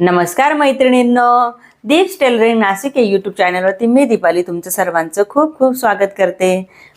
नमस्कार मैत्रिणींनो दीप्स टेलरिंग नाशिक या यूट्यूब चॅनलवरती मी दीपाली तुमचं सर्वांचं खूप खूप स्वागत करते.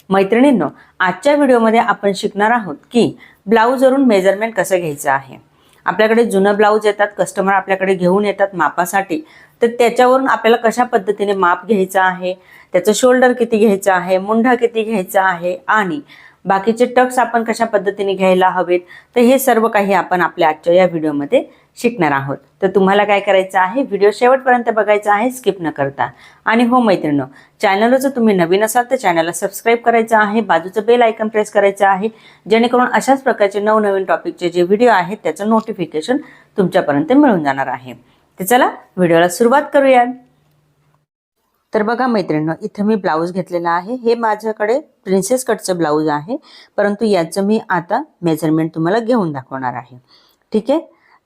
मैत्रिणींनो आजच्या व्हिडिओमध्ये आपण शिकणार आहोत की ब्लाऊजवरून मेजरमेंट कसं घ्यायचं आहे. आपल्याकडे जुनं ब्लाऊज येतात कस्टमर आपल्याकडे घेऊन येतात मापासाठी. तर त्याच्यावरून आपल्याला कशा पद्धतीने माप घ्यायचं आहे त्याचं शोल्डर किती घ्यायचं आहे मुंढा किती घ्यायचा आहे आणि बाकीचे टक्स आपण कशा पद्धतीने घ्यायला हवेत तर हे सर्व काही आपण आपल्या आजच्या या व्हिडिओमध्ये शिकणार आहोत. तर तुम्हाला काय करायचं आहे? व्हिडिओ शेवटपर्यंत बघायचा आहे स्किप न करता. आणि हो मैत्रिणो चॅनलवर जर तुम्ही नवीन असाल तर चॅनलला सबस्क्राईब करायचं आहे बाजूचं बेल आयकन प्रेस करायचं आहे जेणेकरून अशाच प्रकारचे नवनवीन टॉपिकचे जे व्हिडिओ आहेत त्याचं नोटिफिकेशन तुमच्यापर्यंत मिळून जाणार आहे. तर चला व्हिडिओला सुरुवात करूया तर बघा मैत्रिणींनो इथं मी ब्लाऊज घेतलेला आहे. हे माझ्याकडे प्रिन्सेस कटचं ब्लाऊज आहे. परंतु याचं मी आता मेजरमेंट तुम्हाला घेऊन दाखवणार आहे. ठीक आहे?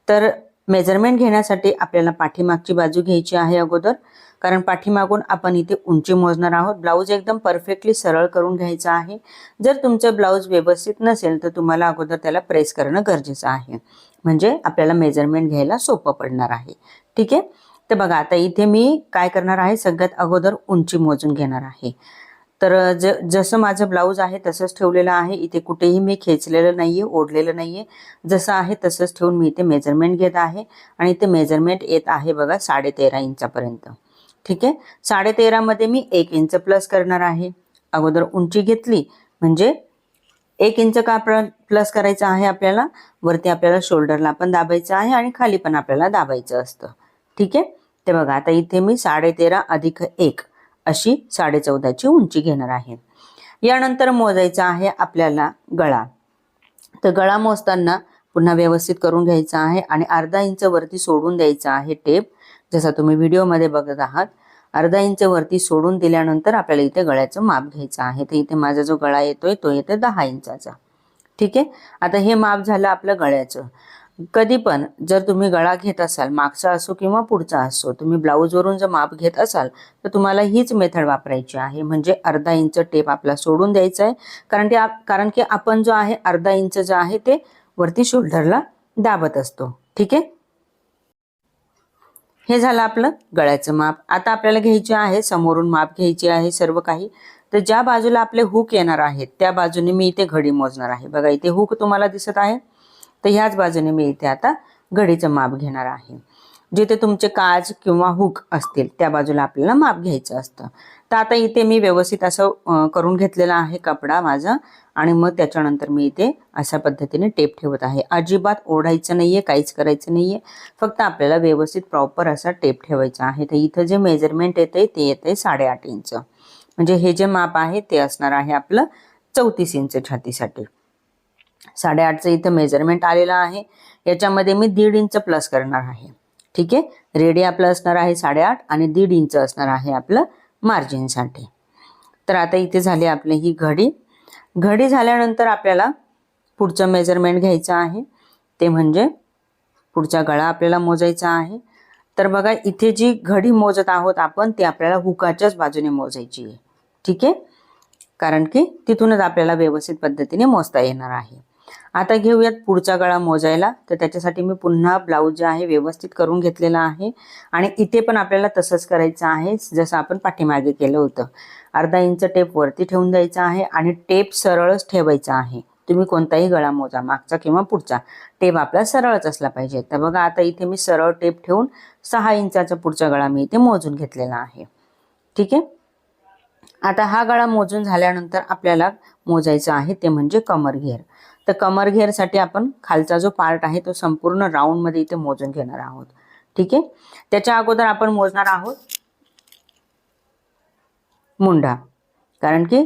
तर मेजरमेंट घेण्यासाठी आपल्याला पाठीमागची बाजू घ्यायची आहे अगोदर. कारण पाठीमागून आपण इथे उंची मोजणार आहोत. ब्लाऊज एकदम परफेक्टली सरळ करून घ्यायचं आहे. जर तुमचं ब्लाऊज व्यवस्थित नसेल तर तुम्हाला अगोदर त्याला प्रेस करणं गरजेचं आहे. म्हणजे आपल्याला मेजरमेंट घ्यायला सोपं पडणार आहे. ठीक आहे? तर बघा आता इथे मी काय करणार आहे? सगळ्यात अगोदर उंची मोजून घेणार आहे. तर ज जसं माझं ब्लाऊज आहे तसंच ठेवलेलं आहे. इथे कुठेही मी खेचलेलं नाही आहे ओढलेलं नाही आहे जसं आहे तसंच ठेवून मी इथे मेजरमेंट घेत आहे. आणि इथे मेजरमेंट येत आहे बघा साडेतेरा इंचापर्यंत. ठीक आहे? साडेतेरामध्ये मी एक इंच प्लस करणार आहे. अगोदर उंची घेतली. म्हणजे एक इंच का प्लस करायचं आहे आपल्याला? वरती आपल्याला शोल्डरला पण दाबायचं आहे आणि खाली पण आपल्याला दाबायचं असतं. ठीक आहे? ते बघा आता इथे मी साडेतेरा अधिक एक अशी साडे चौदाची उंची घेणार आहे. यानंतर मोजायचा आहे आपल्याला गळा. तर गळा मोजताना पुन्हा व्यवस्थित करून घ्यायचा आहे आणि अर्धा इंच वरती सोडून द्यायचा आहे टेप. जसा तुम्ही व्हिडिओमध्ये बघत आहात अर्धा इंच वरती सोडून दिल्यानंतर आपल्याला इथे गळ्याचं माप घ्यायचं आहे. तर इथे माझा जो गळा येतोय तो येतो दहा इंचाचा. ठीक आहे? आता हे माप झालं आपलं गळ्याचं. कधी पण जर तुम्ही गळा घेत असाल मागचा असो किंवा पुढचा असो तुम्ही ब्लाऊजवरून जर माप घेत असाल तर तुम्हाला हीच मेथड वापरायची आहे. म्हणजे अर्धा इंच टेप आपला सोडून द्यायचा आहे. कारण ते कारण की आपण जो आहे अर्धा इंच जो आहे ते वरती शोल्डरला दाबत असतो. ठीक आहे? हे झालं आपलं गळ्याचं माप. आता आपल्याला घ्यायचे आहे समोरून माप घ्यायची आहे सर्व काही. तर ज्या बाजूला आपले हुक येणार आहेत त्या बाजूने मी इथे घडी मोजणार आहे. बघा इथे हुक तुम्हाला दिसत आहे. तर ह्याच बाजूने मी इथे आता घडीचं माप घेणार आहे. जिथे तुमचे काज किंवा हुक असतील त्या बाजूला आपल्याला माप घ्यायचं असतं. तर आता इथे मी व्यवस्थित असं करून घेतलेला आहे कपडा माझा आणि मग त्याच्यानंतर मी इथे अशा पद्धतीने टेप ठेवत आहे. अजिबात ओढायचं नाहीये काहीच करायचं नाहीये. फक्त आपल्याला व्यवस्थित प्रॉपर असा टेप ठेवायचा आहे. तर इथं जे मेजरमेंट येतंय ते येतंय साडेआठ इंच. म्हणजे हे जे माप आहे ते असणार आहे आपलं चौतीस इंच छातीसाठी. साडेआठचं इथं मेजरमेंट आलेलं आहे. याच्यामध्ये मी दीड इंच प्लस करणार आहे. ठीक आहे? रेडी आपलं असणार आहे साडेआठ आणि दीड इंच असणार आहे आपलं मार्जिनसाठी तर आता इथे झाली आपली ही घडी. घडी झाल्यानंतर आपल्याला पुढचं मेजरमेंट घ्यायचं आहे. ते म्हणजे पुढचा गळा आपल्याला मोजायचा आहे. तर बघा इथे जी घडी मोजत आहोत आपण ती आपल्याला हुकाच्याच बाजूने मोजायची आहे. ठीक आहे? कारण की तिथूनच आपल्याला व्यवस्थित पद्धतीने मोजता येणार आहे. आता घेऊयात पुढचा गळा मोजायला. तर त्याच्यासाठी मी पुन्हा ब्लाऊज जे आहे व्यवस्थित करून घेतलेला आहे. आणि इथे पण आपल्याला तसंच करायचं आहे जसं आपण पाठीमागे केलं होतं. अर्धा इंच टेप वरती ठेवून द्यायचा आहे आणि टेप सरळच ठेवायचा आहे. तुम्ही कोणताही गळा मोजा मागचा किंवा पुढचा. टेप आपला सरळच असला पाहिजे. तर बघा आता इथे मी सरळ टेप ठेवून सहा इंचाचा पुढचा गळा मी इथे मोजून घेतलेला आहे. ठीक आहे? आता हा गळा मोजून झाल्यानंतर आपल्याला मोजायचं आहे ते म्हणजे कमर घेर. तर कमर घेरसाठी आपण खालचा जो पार्ट आहे तो संपूर्ण राऊंडमध्ये इथे मोजून घेणार आहोत. ठीक आहे? त्याच्या अगोदर आपण मोजणार आहोत मुंडा. कारण की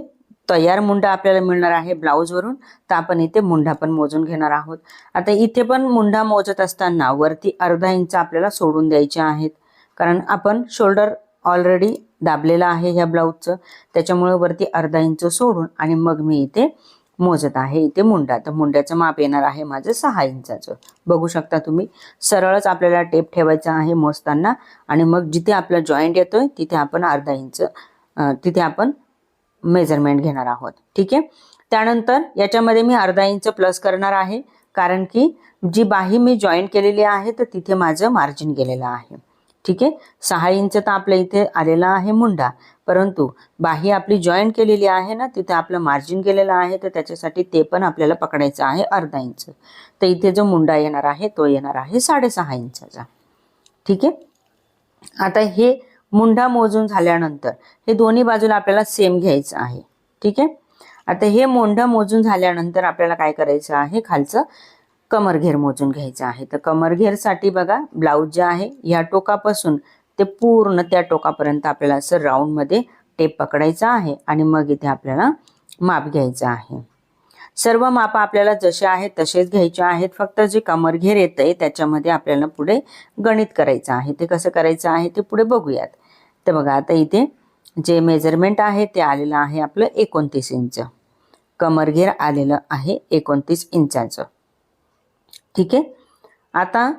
तयार मुंडा आपल्याला मिळणार आहे ब्लाऊजवरून तर आपण इथे मुंडा पण मोजून घेणार आहोत. आता इथे पण मुंडा मोजत असताना वरती अर्धा इंच आपल्याला सोडून द्यायचे आहेत. कारण आपण शोल्डर ऑलरेडी दाबलेला आहे ह्या ब्लाऊजचं त्याच्यामुळे वरती अर्धा इंच सोडून आणि मग मी इथे मोजत आहे इथे मुंडा. तर मुंड्याचं माप येणार आहे माझं सहा इंचाचं. बघू शकता तुम्ही सरळच आपल्याला टेप ठेवायचा आहे मोजताना. आणि मग जिथे आपला जॉईंट येतोय तिथे आपण अर्धा इंच तिथे आपण मेजरमेंट घेणार आहोत. ठीक आहे? त्यानंतर याच्यामध्ये मी अर्धा इंच प्लस करणार आहे. कारण की जी बाही मी जॉईन केलेली आहे तर तिथे माझं मार्जिन गेलेलं आहे. ठीक आहे? सहा इंच तर आपल्या इथे आलेला आहे मुंडा. परंतु बाही आपली जॉईन केलेली आहे ना तिथे आपलं मार्जिन केलेलं आहे तर त्याच्यासाठी ते पण आपल्याला पकडायचं आहे अर्धा इंच. तर इथे जो मुंडा येणार आहे तो येणार आहे साडेसहा इंचाचा. ठीक आहे? आता हे मुंडा मोजून झाल्यानंतर हे दोन्ही बाजूला आपल्याला सेम घ्यायचं आहे. ठीक आहे? आता हे मुंडा मोजून झाल्यानंतर आपल्याला काय करायचं आहे खालचं? कमरघेर मोजून घ्यायचं आहे. तर कमरघेरसाठी बघा ब्लाऊज जे आहे ह्या टोकापासून ते पूर्ण त्या टोकापर्यंत आपल्याला असं राऊंडमध्ये टेप पकडायचा आहे आणि मग इथे आपल्याला माप घ्यायचं आहे. सर्व माप आपल्याला जसे आहेत तसेच घ्यायचे आहेत. फक्त जे कमरघेर येतं आहे त्याच्यामध्ये आपल्याला पुढे गणित करायचं आहे. ते कसं करायचं आहे ते पुढे बघूयात. तर बघा आता इथे जे मेजरमेंट आहे ते आलेलं आहे आपलं एकोणतीस इंच. कमरघेर आलेलं आहे एकोणतीस इंचाचं. ठीक आहे? आता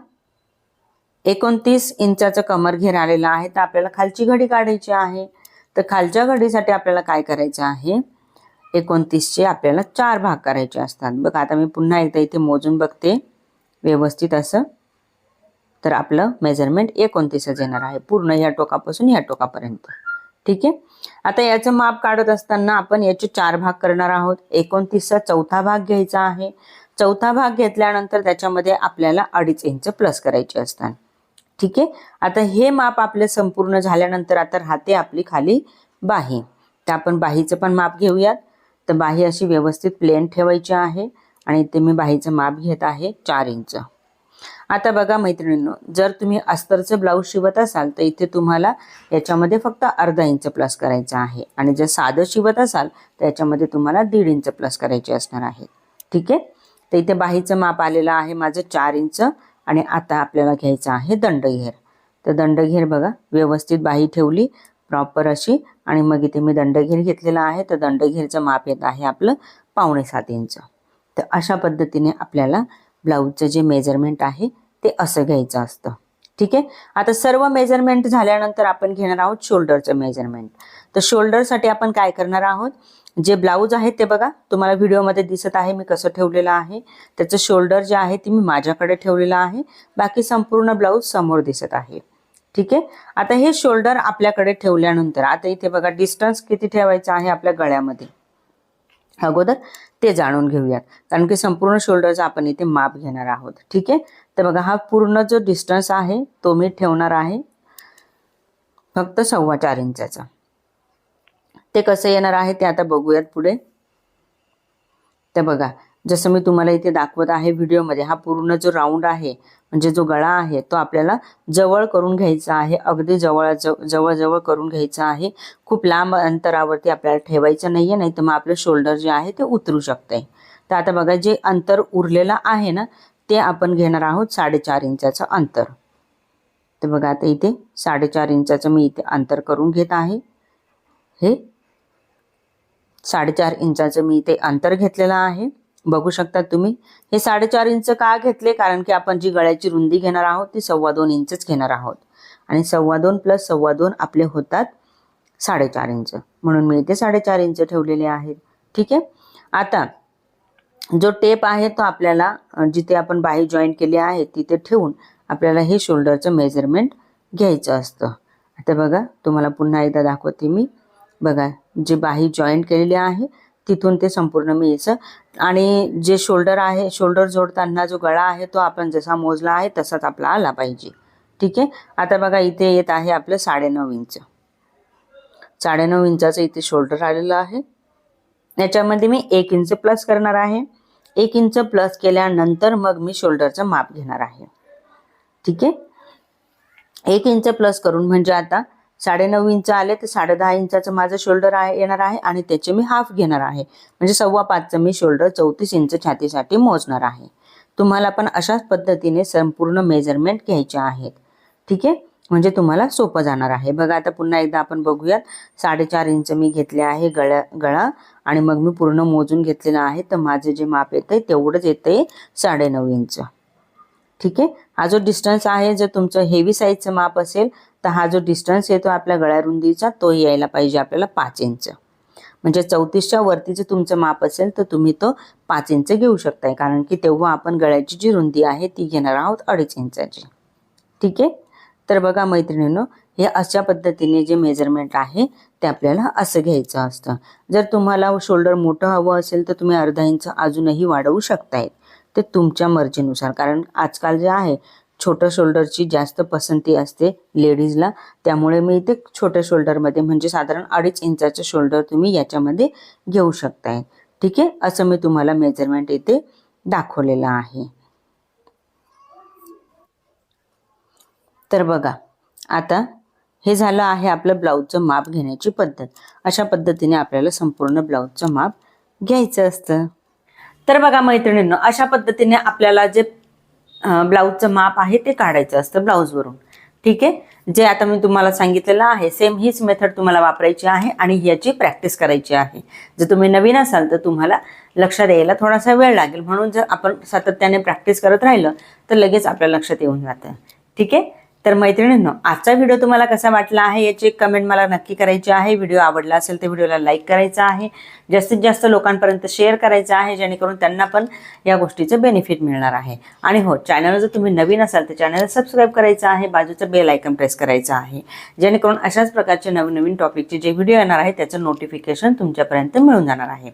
एकोणतीस इंचाचं कमरघेर आलेलं आहे तर आपल्याला खालची घडी काढायची आहे. तर खालच्या घडीसाठी आपल्याला काय करायचं आहे? एकोणतीसचे आपल्याला चार भाग करायचे असतात. बघा आता मी पुन्हा एकदा इथे मोजून बघते. व्यवस्थित असं. तर आपलं मेजरमेंट एकोणतीसच येणार आहे. पूर्ण या टोकापासून या टोकापर्यंत. ठीक आहे? आता याचं माप काढत असताना आपण याचे चार भाग करणार आहोत. एकोणतीसचा चौथा भाग घ्यायचा आहे. चौथा भाग घेतल्यानंतर त्याच्यामध्ये आपल्याला अडीच इंच प्लस करायचे असतात. ठीक आहे? आता हे माप आपले संपूर्ण झाल्यानंतर आता राहते आपली खाली बाही. तर आपण बाहीचं पण माप घेऊयात. तर बाही अशी व्यवस्थित प्लेन ठेवायची आहे. आणि ते मी बाहीचं माप घेत आहे चार इंच. आता बघा मैत्रिणींनो जर तुम्ही अस्तरचं ब्लाऊज शिवत असाल तर इथे तुम्हाला याच्यामध्ये फक्त अर्धा इंच प्लस करायचं आहे. आणि जर साधं शिवत असाल तर याच्यामध्ये तुम्हाला दीड इंच प्लस करायचे असणार आहे. ठीक आहे? तर इथे बाहीचं माप आलेलं आहे माझं चार इंच आणि आता आपल्याला घ्यायचं आहे दंडघेर. तर दंडघेर बघा व्यवस्थित बाही ठेवली प्रॉपर अशी. आणि मग इथे मी दंडघेर घेतलेला आहे तर दंडघेरचं माप येत आहे आपलं पावणे सात इंच. तर अशा पद्धतीने आपल्याला ब्लाऊजचं जे मेजरमेंट आहे ते असं घ्यायचं असतं. ठीक आहे? आता सर्व मेजरमेंट झाल्यानंतर आपण घेणार आहोत शोल्डरचं मेजरमेंट तर शोल्डरसाठी आपण काय करणार आहोत? जे ब्लाऊज आहे ते बघा तुम्हाला व्हिडिओमध्ये दिसत आहे मी कसं ठेवलेलं आहे. त्याचं शोल्डर जे आहे ते मी माझ्याकडे ठेवलेलं आहे. बाकी संपूर्ण ब्लाऊज समोर दिसत आहे. ठीक आहे? आता हे शोल्डर आपल्याकडे ठेवल्यानंतर आता इथे बघा डिस्टन्स किती ठेवायचं आहे आपल्या गळ्यामध्ये? अगोदर ते जाणून घेऊयात. कारण की संपूर्ण शोल्डरचा आपण इथे माप घेणार आहोत. ठीक आहे? तर बघा हा पूर्ण जो डिस्टन्स आहे तो मी ठेवणार आहे फक्त सव्वा चार इंचाचा. ते कसं येणार आहे ते आता बघूयात पुढे. तर बघा जसं मी तुम्हाला इथे दाखवत आहे व्हिडिओमध्ये हा पूर्ण जो राऊंड आहे म्हणजे जो गळा आहे तो आपल्याला जवळ करून घ्यायचा आहे. अगदी जवळ जवळजवळ करून घ्यायचा आहे. खूप लांब अंतरावरती आपल्याला ठेवायचं नाही आहे नाही तर मग आपलं शोल्डर जे आहे ते उतरू शकते तर आता बघा जे अंतर उरलेलं आहे ना ते आपण घेणार आहोत साडेचार इंचाचं अंतर. तर बघा आता इथे साडेचार इंचाचं मी इथे अंतर करून घेत आहे. हे साडेचार इंचाचं मी इथे अंतर घेतलेलं आहे. बघू शकता तुम्ही. हे साडेचार इंच का घेतले? कारण की आपण जी गळ्याची रुंदी घेणार आहोत ती सव्वा दोन इंचच घेणार आहोत. आणि सव्वा दोन प्लस सव्वा दोन आपले होतात साडेचार इंच. म्हणून मी इथे साडेचार इंच ठेवलेले आहेत. ठीक आहे? आता जो टेप आहे तो आपल्याला जिथे आपण बाही जॉईन केली आहे तिथे ठेवून आपल्याला हे शोल्डरचं मेजरमेंट घ्यायचं असतं. आता बघा तुम्हाला पुन्हा एकदा दाखवते मी. बघा जे बाही जॉईंट केलेली आहे तिथून ते संपूर्ण मिळचं. आणि जे शोल्डर आहे शोल्डर जोडताना जो गळा आहे तो आपण जसा मोजला आहे तसाच आपला आला पाहिजे. ठीक आहे? आता बघा इथे येत आहे आपलं साडेनऊ इंच. साडेनऊ इंचाचं इथे शोल्डर आलेलं आहे. याच्यामध्ये मी एक इंच प्लस करणार आहे. एक इंच प्लस केल्यानंतर मग मी शोल्डरचं माप घेणार आहे. ठीक आहे? एक इंच प्लस करून म्हणजे आता साडेनऊ इंच आले तर साडे दहा इंचाचं माझं शोल्डर आहे येणार आहे आणि त्याचे मी हाफ घेणार आहे. म्हणजे सव्वा पाचचं मी शोल्डर चौतीस इंच छातीसाठी मोजणार आहे. तुम्हाला पण अशाच पद्धतीने संपूर्ण मेजरमेंट घ्यायचे आहेत. ठीक आहे? म्हणजे तुम्हाला सोपं जाणार आहे. बघा आता पुन्हा एकदा आपण बघूयात. साडेचार इंच मी घेतले आहे गळ्या गळा आणि मग मी पूर्ण मोजून घेतलेलं आहे. तर माझं जे माप येतं आहे तेवढंच येतं आहे साडेनऊ इंच. ठीक आहे? हा जो डिस्टन्स आहे जर तुमचं हेवी साईजचं माप असेल तर हा जो डिस्टन्स येतो आपल्या गळ्या रुंदीचा तो यायला पाहिजे आपल्याला पाच इंच म्हणजे चौतीसच्या वरतीचं तुमचं माप असेल तर तुम्ही तो पाच इंच घेऊ शकताय. कारण की तेव्हा आपण गळ्याची जी रुंदी आहे ती घेणार आहोत अडीच इंचाची ठीक आहे? तर बघा मैत्रिणींनो हे अशा पद्धतीने जे मेजरमेंट आहे ते आपल्याला असं घ्यायचं असतं. जर तुम्हाला शोल्डर मोठं हवं असेल तर तुम्ही अर्धा इंच अजूनही वाढवू शकतायत ते तुमच्या मर्जीनुसार. कारण आजकाल जे आहे छोट्या शोल्डरची जास्त पसंती असते लेडीजला. त्यामुळे मी इथे छोट्या शोल्डरमध्ये म्हणजे साधारण अडीच इंचाचं शोल्डर तुम्ही याच्यामध्ये घेऊ शकताय. ठीक आहे? असं मी तुम्हाला मेजरमेंट इथे दाखवलेलं आहे. तर बघा आता हे झालं आहे आपलं ब्लाऊजचं माप घेण्याची पद्धत. अशा पद्धतीने आपल्याला संपूर्ण ब्लाऊजचं माप घ्यायचं असतं. तर बघा मैत्रिणींनो अशा पद्धतीने आपल्याला जे ब्लाऊजचं माप आहे ते काढायचं असतं ब्लाऊजवरून. ठीक आहे? जे आता मी तुम्हाला सांगितलेलं आहे सेम हीच मेथड तुम्हाला वापरायची आहे आणि याची प्रॅक्टिस करायची आहे. जर तुम्ही नवीन असाल तर तुम्हाला लक्षात यायला थोडासा वेळ लागेल. म्हणून जर आपण सातत्याने प्रॅक्टिस करत राहिलं तर लगेच आपल्या लक्षात येऊन जातं. ठीक आहे? तर मैत्रिणींनो आजचा व्हिडिओ तुम्हाला कसा वाटला आहे याची एक कमेंट मला नक्की करायची आहे. व्हिडिओ आवडला असेल तर व्हिडिओला लाईक करायचा आहे. जास्तीत जास्त लोकांपर्यंत शेअर करायचा आहे जेणेकरून त्यांना पण या गोष्टीचं बेनिफिट मिळणार आहे. आणि हो चॅनल जर तुम्ही नवीन असाल तर चॅनलला सबस्क्राईब करायचं आहे. बाजूचं बेल आयकन प्रेस करायचं आहे. जेणेकरून अशाच प्रकारचे नवीन नवीन टॉपिकचे जे व्हिडिओ येणार आहे त्याचं नोटिफिकेशन तुमच्यापर्यंत मिळून जाणार आहे.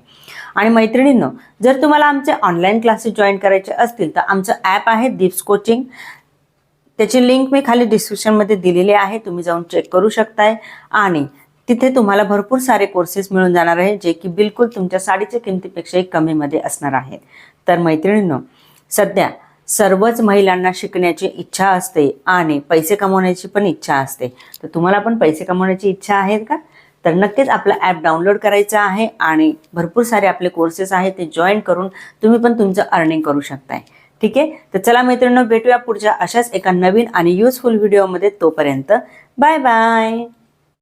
आणि मैत्रिणींनो जर तुम्हाला आमचे ऑनलाईन क्लासेस जॉईन करायचे असतील तर आमचं ॲप आहे दीप्स कोचिंग त्याची लिंक मी खाली डिस्क्रिप्शनमध्ये दिलेली आहे तुम्ही जाऊन चेक करू शकताय. आणि तिथे तुम्हाला भरपूर सारे कोर्सेस मिळून जाणार आहे जे की बिलकुल तुमच्या साडीच्या किमतीपेक्षाही कमीमध्ये असणार आहेत. तर मैत्रिणींनो सध्या सर्वच महिलांना शिकण्याची इच्छा असते आणि पैसे कमवण्याची पण इच्छा असते. तर तुम्हाला पण पैसे कमवण्याची इच्छा आहे का? तर नक्कीच आपला ॲप डाउनलोड करायचा आहे आणि भरपूर सारे आपले कोर्सेस आहेत ते जॉईन करून तुम्ही पण तुमचं अर्निंग करू शकताय. ठीक आहे? तर चला मित्रांनो भेटूया पुढच्या अशाच एका नवीन आणि युजफुल व्हिडिओमध्ये तोपर्यंत. Bye bye